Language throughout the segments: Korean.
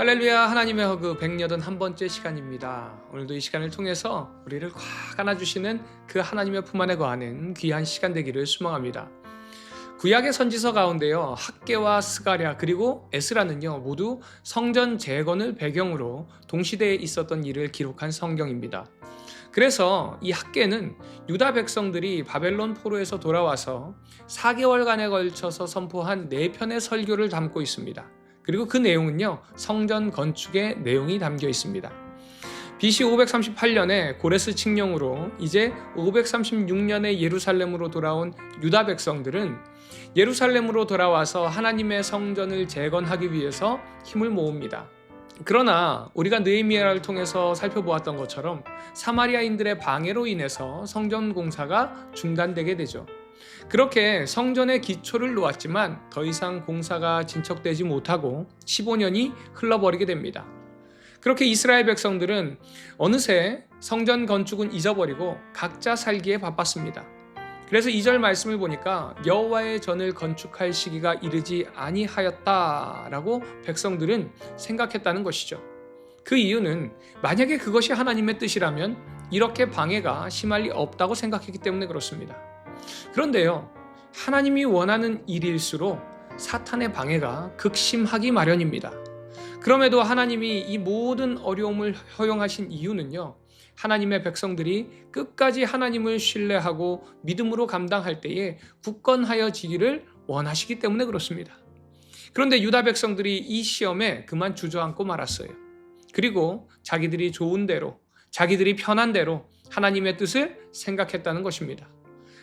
할렐루야 하나님의 허그 181번째 시간입니다. 오늘도 이 시간을 통해서 우리를 꽉 안아주시는 그 하나님의 품 안에 거하는 귀한 시간 되기를 소망합니다. 구약의 선지서 가운데요 학계와 스가랴 그리고 에스라는요 모두 성전 재건을 배경으로 동시대에 있었던 일을 기록한 성경입니다. 그래서 이 학계는 유다 백성들이 바벨론 포로에서 돌아와서 4개월간에 걸쳐서 선포한 네 편의 설교를 담고 있습니다. 그리고 그 내용은요, 성전 건축의 내용이 담겨 있습니다. BC 538년에 고레스 칙령으로 이제 536년에 예루살렘으로 돌아온 유다 백성들은 예루살렘으로 돌아와서 하나님의 성전을 재건하기 위해서 힘을 모읍니다. 그러나 우리가 느헤미야를 통해서 살펴보았던 것처럼 사마리아인들의 방해로 인해서 성전 공사가 중단되게 되죠. 그렇게 성전의 기초를 놓았지만 더 이상 공사가 진척되지 못하고 15년이 흘러버리게 됩니다. 그렇게 이스라엘 백성들은 어느새 성전 건축은 잊어버리고 각자 살기에 바빴습니다. 그래서 2절 말씀을 보니까 여호와의 전을 건축할 시기가 이르지 아니하였다라고 백성들은 생각했다는 것이죠. 그 이유는 만약에 그것이 하나님의 뜻이라면 이렇게 방해가 심할 리 없다고 생각했기 때문에 그렇습니다. 그런데요, 하나님이 원하는 일일수록 사탄의 방해가 극심하기 마련입니다. 그럼에도 하나님이 이 모든 어려움을 허용하신 이유는요, 하나님의 백성들이 끝까지 하나님을 신뢰하고 믿음으로 감당할 때에 굳건하여지기를 원하시기 때문에 그렇습니다. 그런데 유다 백성들이 이 시험에 그만 주저앉고 말았어요. 그리고 자기들이 좋은 대로, 자기들이 편한 대로 하나님의 뜻을 생각했다는 것입니다.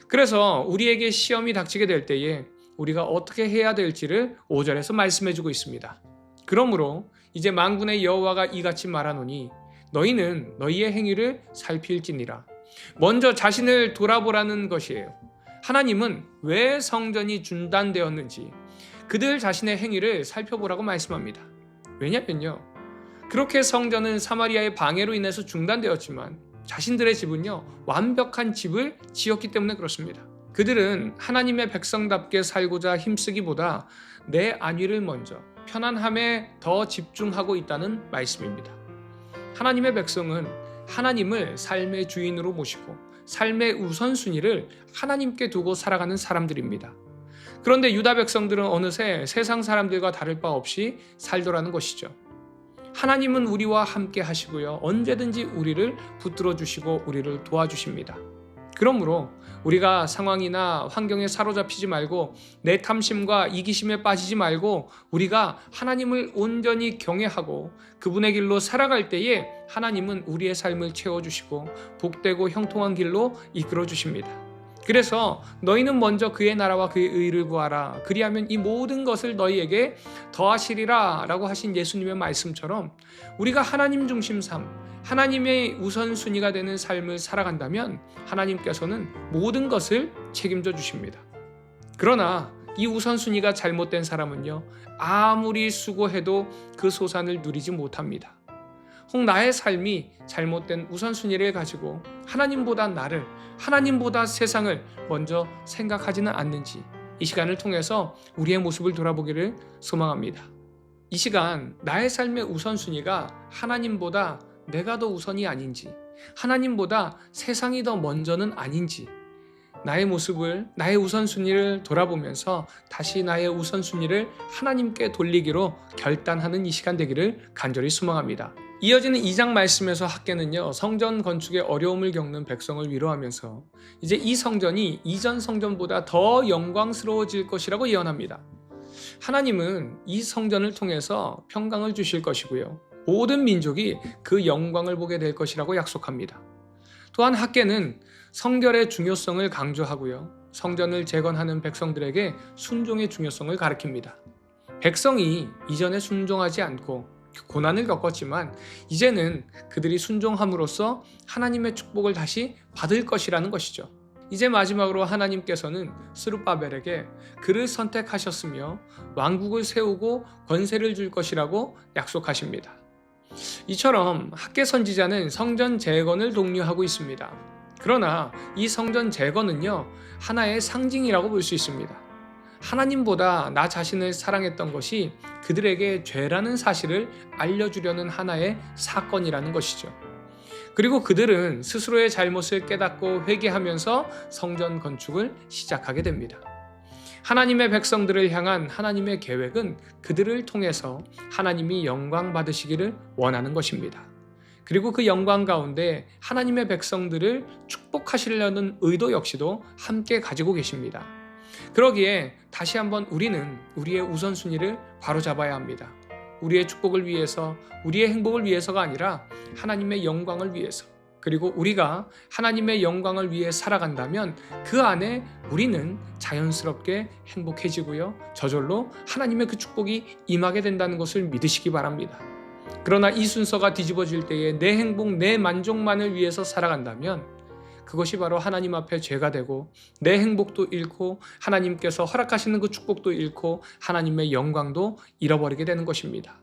그래서 우리에게 시험이 닥치게 될 때에 우리가 어떻게 해야 될지를 5절에서 말씀해 주고 있습니다. 그러므로 이제 만군의 여호와가 이같이 말하노니 너희는 너희의 행위를 살필지니라. 먼저 자신을 돌아보라는 것이에요. 하나님은 왜 성전이 중단되었는지 그들 자신의 행위를 살펴보라고 말씀합니다. 왜냐면요. 그렇게 성전은 사마리아의 방해로 인해서 중단되었지만 자신들의 집은요, 완벽한 집을 지었기 때문에 그렇습니다. 그들은 하나님의 백성답게 살고자 힘쓰기보다 내 안위를 먼저 편안함에 더 집중하고 있다는 말씀입니다. 하나님의 백성은 하나님을 삶의 주인으로 모시고 삶의 우선순위를 하나님께 두고 살아가는 사람들입니다. 그런데 유다 백성들은 어느새 세상 사람들과 다를 바 없이 살더라는 것이죠. 하나님은 우리와 함께 하시고요. 언제든지 우리를 붙들어 주시고 우리를 도와주십니다. 그러므로 우리가 상황이나 환경에 사로잡히지 말고 내 탐심과 이기심에 빠지지 말고 우리가 하나님을 온전히 경외하고 그분의 길로 살아갈 때에 하나님은 우리의 삶을 채워주시고 복되고 형통한 길로 이끌어 주십니다. 그래서 너희는 먼저 그의 나라와 그의 의를 구하라. 그리하면 이 모든 것을 너희에게 더하시리라. 라고 하신 예수님의 말씀처럼 우리가 하나님 중심 삶, 하나님의 우선순위가 되는 삶을 살아간다면 하나님께서는 모든 것을 책임져 주십니다. 그러나 이 우선순위가 잘못된 사람은요, 아무리 수고해도 그 소산을 누리지 못합니다. 혹 나의 삶이 잘못된 우선순위를 가지고 하나님보다 나를, 하나님보다 세상을 먼저 생각하지는 않는지 이 시간을 통해서 우리의 모습을 돌아보기를 소망합니다. 이 시간 나의 삶의 우선순위가 하나님보다 내가 더 우선이 아닌지, 하나님보다 세상이 더 먼저는 아닌지, 나의 모습을, 나의 우선순위를 돌아보면서 다시 나의 우선순위를 하나님께 돌리기로 결단하는 이 시간 되기를 간절히 소망합니다. 이어지는 2장 말씀에서 학계는요 성전 건축에 어려움을 겪는 백성을 위로하면서 이제 이 성전이 이전 성전보다 더 영광스러워질 것이라고 예언합니다. 하나님은 이 성전을 통해서 평강을 주실 것이고요. 모든 민족이 그 영광을 보게 될 것이라고 약속합니다. 또한 학계는 성결의 중요성을 강조하고요. 성전을 재건하는 백성들에게 순종의 중요성을 가르칩니다. 백성이 이전에 순종하지 않고 고난을 겪었지만 이제는 그들이 순종함으로써 하나님의 축복을 다시 받을 것이라는 것이죠. 이제 마지막으로 하나님께서는 스룹바벨에게 그를 선택하셨으며 왕국을 세우고 권세를 줄 것이라고 약속하십니다. 이처럼 학계 선지자는 성전 재건을 독려하고 있습니다. 그러나 이 성전 재건은요 하나의 상징이라고 볼 수 있습니다. 하나님보다 나 자신을 사랑했던 것이 그들에게 죄라는 사실을 알려주려는 하나의 사건이라는 것이죠. 그리고 그들은 스스로의 잘못을 깨닫고 회개하면서 성전 건축을 시작하게 됩니다. 하나님의 백성들을 향한 하나님의 계획은 그들을 통해서 하나님이 영광 받으시기를 원하는 것입니다. 그리고 그 영광 가운데 하나님의 백성들을 축복하시려는 의도 역시도 함께 가지고 계십니다. 그러기에 다시 한번 우리는 우리의 우선순위를 바로잡아야 합니다. 우리의 축복을 위해서, 우리의 행복을 위해서가 아니라 하나님의 영광을 위해서. 그리고 우리가 하나님의 영광을 위해 살아간다면 그 안에 우리는 자연스럽게 행복해지고요. 저절로 하나님의 그 축복이 임하게 된다는 것을 믿으시기 바랍니다. 그러나 이 순서가 뒤집어질 때에 내 행복, 내 만족만을 위해서 살아간다면 그것이 바로 하나님 앞에 죄가 되고 내 행복도 잃고 하나님께서 허락하시는 그 축복도 잃고 하나님의 영광도 잃어버리게 되는 것입니다.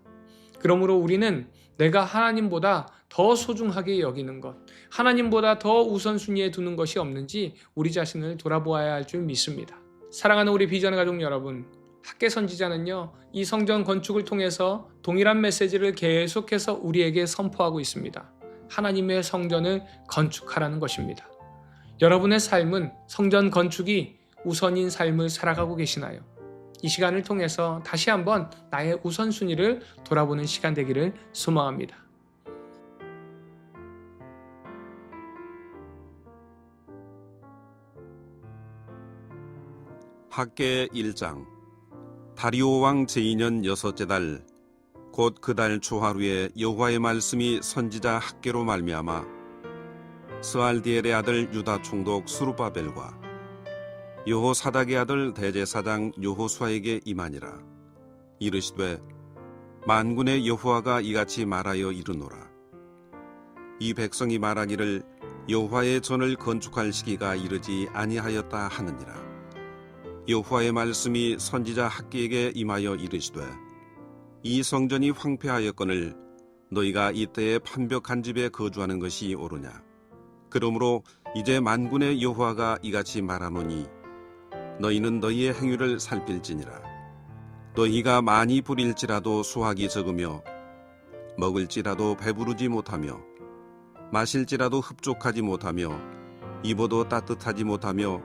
그러므로 우리는 내가 하나님보다 더 소중하게 여기는 것, 하나님보다 더 우선순위에 두는 것이 없는지 우리 자신을 돌아보아야 할 줄 믿습니다. 사랑하는 우리 비전 가족 여러분, 학계 선지자는요, 이 성전 건축을 통해서 동일한 메시지를 계속해서 우리에게 선포하고 있습니다. 하나님의 성전을 건축하라는 것입니다. 여러분의 삶은 성전 건축이 우선인 삶을 살아가고 계시나요? 이 시간을 통해서 다시 한번 나의 우선순위를 돌아보는 시간 되기를 소망합니다. 학계 1장 다리오 왕 제2년 여섯째 달 곧 그 달 초하루에 여호와의 말씀이 선지자 학계로 말미암아 스알디엘의 아들 유다 총독 수르바벨과 여호사닥의 아들 대제사장 여호수아에게 임하니라. 이르시되 만군의 여호와가 이같이 말하여 이르노라. 이 백성이 말하기를 여호와의 전을 건축할 시기가 이르지 아니하였다 하느니라. 여호와의 말씀이 선지자 학기에게 임하여 이르시되 이 성전이 황폐하였거늘 너희가 이때에 판벽한 집에 거주하는 것이 옳으냐 그러므로 이제 만군의 여호와가 이같이 말하노니 너희는 너희의 행위를 살필지니라 너희가 많이 부릴지라도 수확이 적으며 먹을지라도 배부르지 못하며 마실지라도 흡족하지 못하며 입어도 따뜻하지 못하며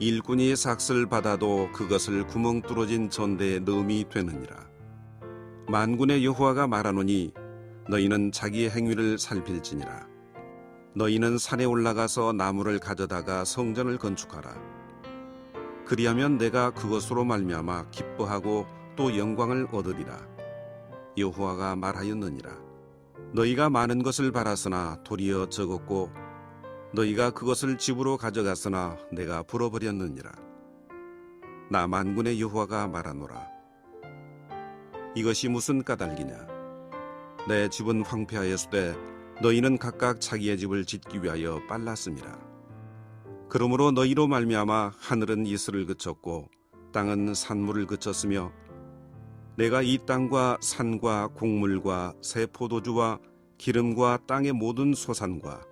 일꾼이 삭슬 받아도 그것을 구멍 뚫어진 전대에 넣음이 되느니라. 만군의 여호와가 말하노니 너희는 자기의 행위를 살필지니라. 너희는 산에 올라가서 나무를 가져다가 성전을 건축하라. 그리하면 내가 그것으로 말미암아 기뻐하고 또 영광을 얻으리라. 여호와가 말하였느니라. 너희가 많은 것을 바랐으나 도리어 적었고 너희가 그것을 집으로 가져갔으나 내가 불어버렸느니라. 나 만군의 여호와가 말하노라. 이것이 무슨 까닭이냐? 내 집은 황폐하였으되 너희는 각각 자기의 집을 짓기 위하여 빨랐습니다. 그러므로 너희로 말미암아 하늘은 이슬을 그쳤고 땅은 산물을 그쳤으며 내가 이 땅과 산과 곡물과 새 포도주와 기름과 땅의 모든 소산과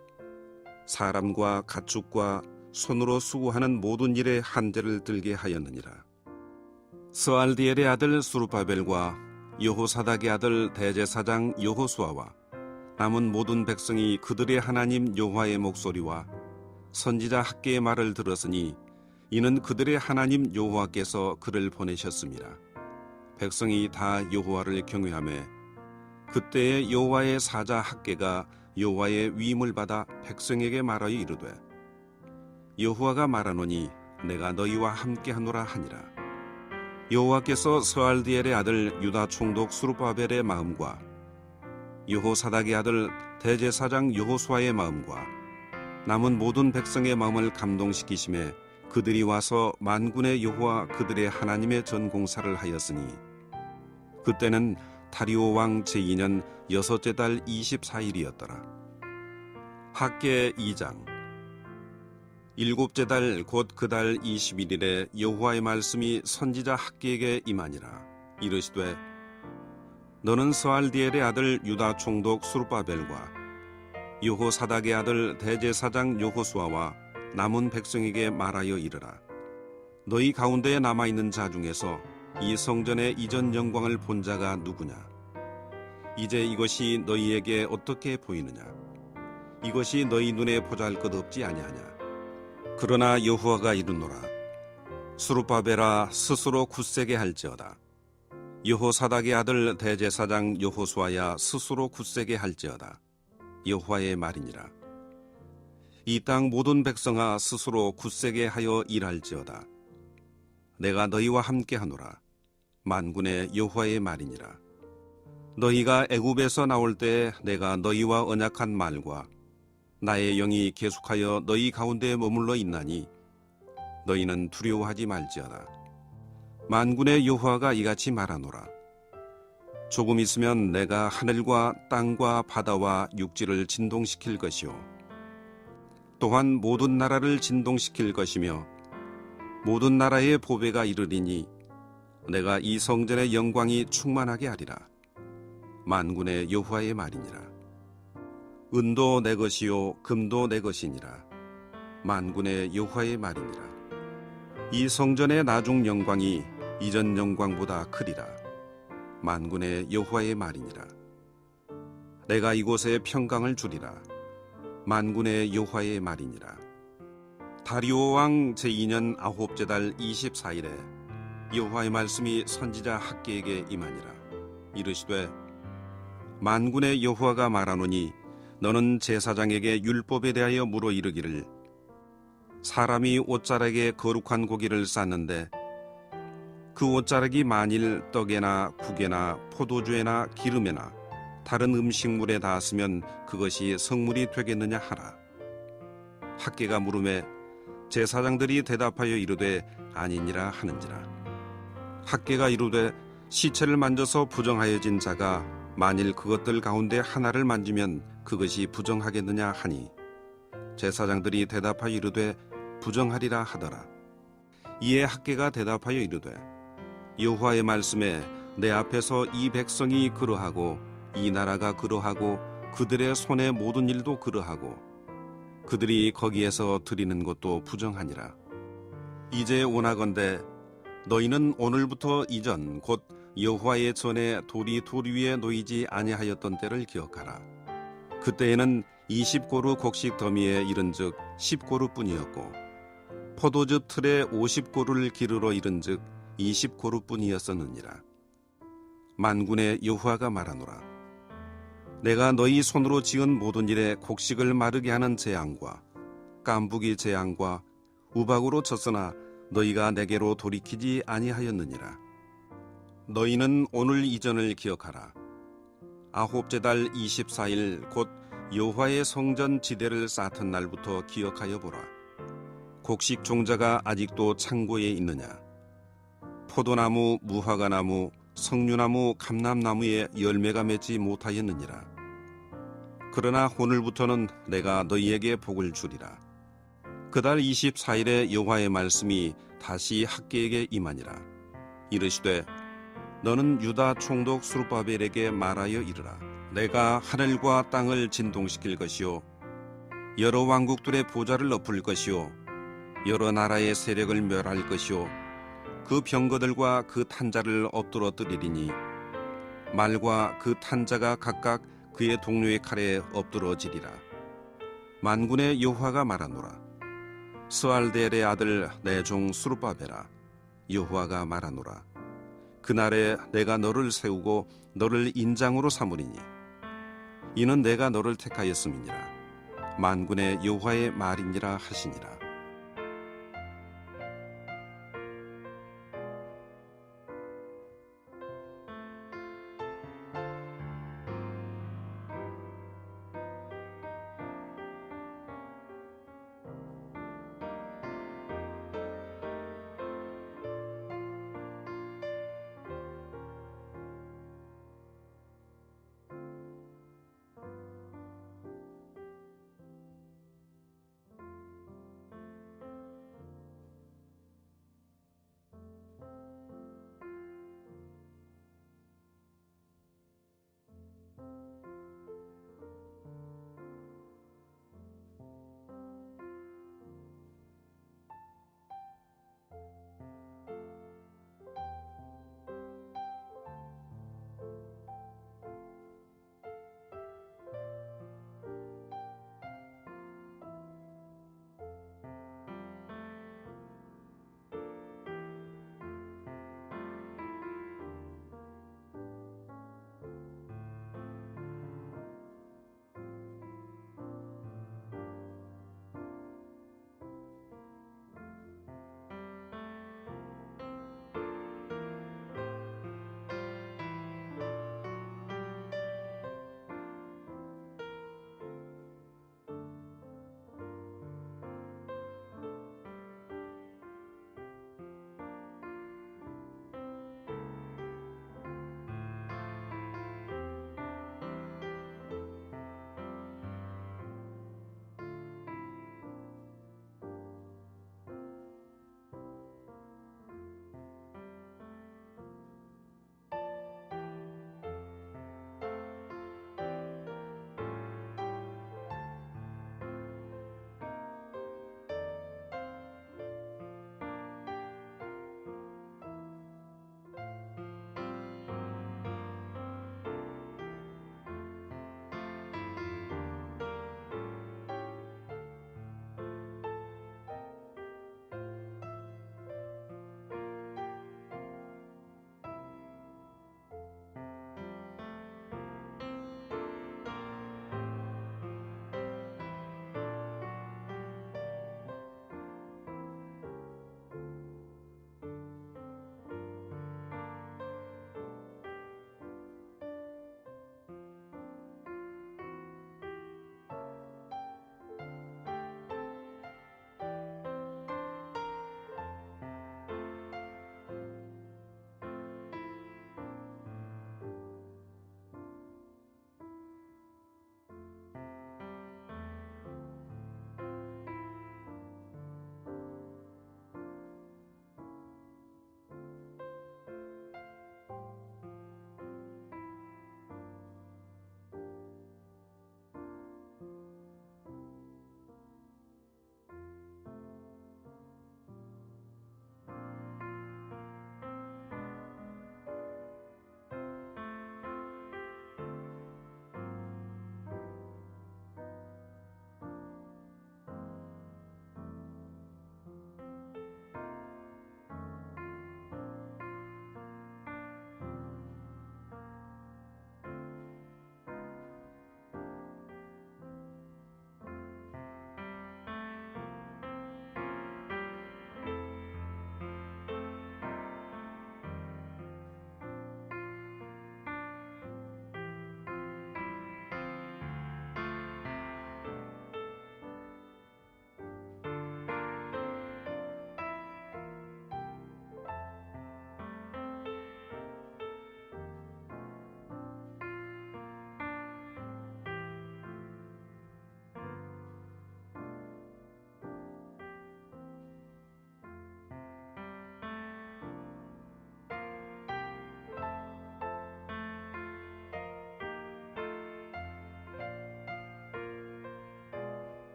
사람과 가축과 손으로 수고하는 모든 일에 한대를 들게 하였느니라. 스알디엘의 아들 수르바벨과 여호사닥의 아들 대제사장 여호수아와 남은 모든 백성이 그들의 하나님 여호와의 목소리와 선지자 학계의 말을 들었으니 이는 그들의 하나님 여호와께서 그를 보내셨습니다. 백성이 다 여호와를 경외하며 그때의 여호와의 사자 학계가 여호와의 위임을 받아 백성에게 말하여 이르되 여호와가 말하노니 내가 너희와 함께하노라 하니라 여호와께서 스알디엘의 아들 유다 총독 수르바벨의 마음과 여호사닥의 아들 대제사장 여호수아의 마음과 남은 모든 백성의 마음을 감동시키심에 그들이 와서 만군의 여호와 그들의 하나님의 전공사를 하였으니 그때는 다리오 왕 제2년 여섯째 달 24일이었더라. 학계 2장 일곱째 달 곧 그 달 21일에 여호와의 말씀이 선지자 학계에게 임하니라. 이르시되 너는 스알디엘의 아들 유다 총독 수르바벨과 여호사닥의 아들 대제사장 여호수아와 남은 백성에게 말하여 이르라. 너희 가운데에 남아 있는 자 중에서 이 성전의 이전 영광을 본 자가 누구냐? 이제 이것이 너희에게 어떻게 보이느냐? 이것이 너희 눈에 보잘것 없지 아니하냐? 그러나 여호와가 이르노라 수르바벨아 스스로 굳세게 할지어다. 여호사닥의 아들 대제사장 여호수아야 스스로 굳세게 할지어다. 여호와의 말이니라. 이 땅 모든 백성아 스스로 굳세게 하여 일할지어다. 내가 너희와 함께 하노라. 만군의 여호와의 말이니라. 너희가 애굽에서 나올 때 내가 너희와 언약한 말과 나의 영이 계속하여 너희 가운데 머물러 있나니 너희는 두려워하지 말지어다. 만군의 여호와가 이같이 말하노라. 조금 있으면 내가 하늘과 땅과 바다와 육지를 진동시킬 것이요. 또한 모든 나라를 진동시킬 것이며 모든 나라의 보배가 이르리니 내가 이 성전의 영광이 충만하게 하리라. 만군의 여호와의 말이니라. 은도 내 것이요 금도 내 것이니라. 만군의 여호와의 말이니라. 이 성전의 나중 영광이 이전 영광보다 크리라. 만군의 여호와의 말이니라. 내가 이곳에 평강을 주리라. 만군의 여호와의 말이니라. 다리오 왕 제2년 아홉째 달 24일에 여호와의 말씀이 선지자 학계에게 임하니라. 이르시되 만군의 여호와가 말하노니 너는 제사장에게 율법에 대하여 물어 이르기를 사람이 옷자락에 거룩한 고기를 쌌는데 그 옷자락이 만일 떡에나 국에나 포도주에나 기름에나 다른 음식물에 닿았으면 그것이 성물이 되겠느냐 하라. 학계가 물음에 제사장들이 대답하여 이르되 아니니라 하는지라. 학계가 이르되 시체를 만져서 부정하여진 자가 만일 그것들 가운데 하나를 만지면 그것이 부정하겠느냐 하니 제사장들이 대답하여 이르되 부정하리라 하더라. 이에 학계가 대답하여 이르되 여호와의 말씀에 내 앞에서 이 백성이 그러하고 이 나라가 그러하고 그들의 손의 모든 일도 그러하고 그들이 거기에서 드리는 것도 부정하니라. 이제 원하건대 너희는 오늘부터 이전 곧 여호와의 전에 돌이 돌 위에 놓이지 아니하였던 때를 기억하라. 그때에는 20고루 곡식 더미에 이른즉 10고루뿐이었고 포도주 틀에 50고루를 기르러 이른즉 20고루뿐이었었느니라. 만군의 여호와가 말하노라. 내가 너희 손으로 지은 모든 일에 곡식을 마르게 하는 재앙과 깐부기 재앙과 우박으로 쳤으나 너희가 내게로 돌이키지 아니하였느니라. 너희는 오늘 이전을 기억하라. 아홉째 달 24일 곧 여호와의 성전 지대를 쌓던 날부터 기억하여 보라. 곡식 종자가 아직도 창고에 있느냐? 포도나무, 무화과나무, 석류나무, 감람나무에 열매가 맺지 못하였느니라. 그러나 오늘부터는 내가 너희에게 복을 주리라. 그달 24일에 여호와의 말씀이 다시 학계에게 임하니라. 이르시되 너는 유다 총독 수르바벨에게 말하여 이르라. 내가 하늘과 땅을 진동시킬 것이요 여러 왕국들의 보좌를 엎을 것이요 여러 나라의 세력을 멸할 것이요 그 병거들과 그 탄자를 엎드러뜨리리니 말과 그 탄자가 각각 그의 동료의 칼에 엎드러지리라. 만군의 여호와가 말하노라. 스알델의 아들 내 종 수르바벨아 여호와가 말하노라. 그날에 내가 너를 세우고 너를 인장으로 삼으리니 이는 내가 너를 택하였음이니라. 만군의 여호와의 말이니라 하시니라